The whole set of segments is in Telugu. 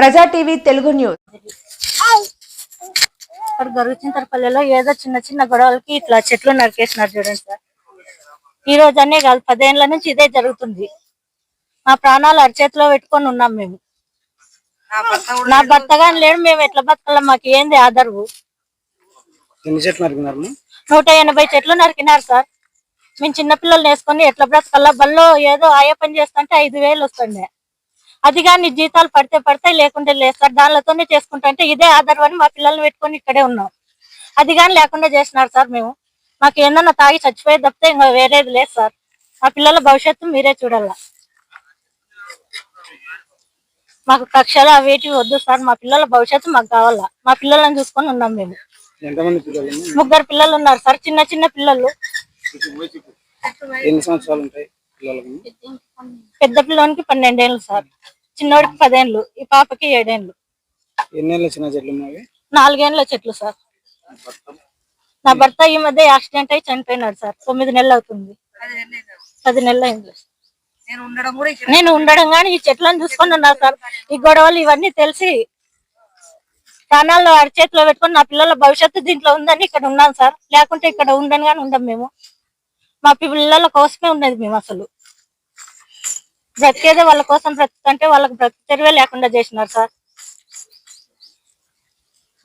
ప్రజా టీవీ తెలుగు న్యూస్. ఇక్కడ గరుగుచింతరపల్లిలో ఏదో చిన్న చిన్న గొడవలకి ఇట్లా చెట్లు నరికేసినారు చూడండి సార్. ఈ రోజు అనే కాదు పదేళ్ళ నుంచి ఇదే జరుగుతుంది. మా ప్రాణాలు అరిచేతిలో పెట్టుకొని ఉన్నాం మేము. నా భర్త గాని లేడు మేము ఎట్లా బతకాల? మాకు ఏంది ఆదరవు? నూట ఎనభై చెట్లు నరికినారు సార్. మేము చిన్నపిల్లలు వేసుకొని ఎట్లా బ్రతకాల? బల్లో ఏదో ఆయా పని చేస్తుంటే ఐదు వేలు వస్తుండే. అది కానీ జీతాలు పడితే పడితే లేకుంటే లేదు సార్ దానితోనే చేసుకుంటుంటే ఇదే ఆధారం అని మా పిల్లల్ని పెట్టుకొని ఇక్కడే ఉన్నాం. అది కానీ లేకుండా చేసినారు సార్ మేము. మాకు ఏందన్నా తాగి చచ్చిపోయే తప్పితే ఇంకా వేరేది లేదు సార్. మా పిల్లల భవిష్యత్తు మీరే చూడాల. మాకు కక్షలు అవేటి వద్దు సార్ మా పిల్లల భవిష్యత్తు మాకు కావాలా. మా పిల్లలను చూసుకొని ఉన్నాం మేము. ముగ్గురు పిల్లలు ఉన్నారు సార్ చిన్న చిన్న పిల్లలు. ఎన్ని సంవత్సరాలు ఉంటాయి పిల్లలకి? పెద్ద పిల్లోనికి పన్నెండేళ్ళు సార్. చిన్నోడికి పదేళ్ళు ఈ పాపకి ఏడేళ్ళు. ఎన్నేళ్ళ చిన్న చెట్లు నాలుగేళ్ళ చెట్లు సార్. నా భర్త ఈ మధ్య యాక్సిడెంట్ అయి చనిపోయినాడు సార్. తొమ్మిది నెలలు అవుతుంది. పది నెలలు అయింది నేను ఉండడం కానీ ఈ చెట్లను చూసుకొని ఉన్నా సార్. ఈ గొడవలు ఇవన్నీ తెలిసి ప్రాణాల్లో అరిచేతిలో పెట్టుకొని నా పిల్లల భవిష్యత్తు దీంట్లో ఉందని ఇక్కడ ఉన్నాను సార్. లేకుంటే ఇక్కడ ఉండను కానీ ఉండం మేము. మా పిల్లల కోసమే ఉన్నది మేము అసలు. బ్రతికేదే వాళ్ళ కోసం బ్రతుకంటే వాళ్ళకి బ్రతికి తెరువే లేకుండా చేసినారు సార్.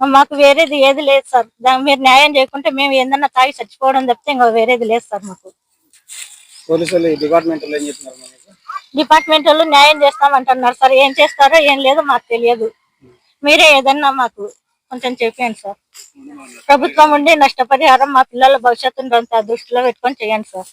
మాకు వేరేది ఏది లేదు సార్. మీరు న్యాయం చేయకుంటే మేము ఏందన్నా తాగి చచ్చిపోవడం తప్పితే ఇంకా వేరేది లేదు సార్ మాకు. పోలీసులు డిపార్ట్మెంట్ వాళ్ళు న్యాయం చేస్తామంటున్నారు సార్. ఏం చేస్తారో ఏం లేదో మాకు తెలియదు. మీరే ఏదన్నా మాకు కొంచెం చెప్పండి సార్. ప్రభుత్వం ఉండి నష్టపరిహారం మా పిల్లల భవిష్యత్తును అంత దృష్టిలో పెట్టుకొని చేయండి సార్.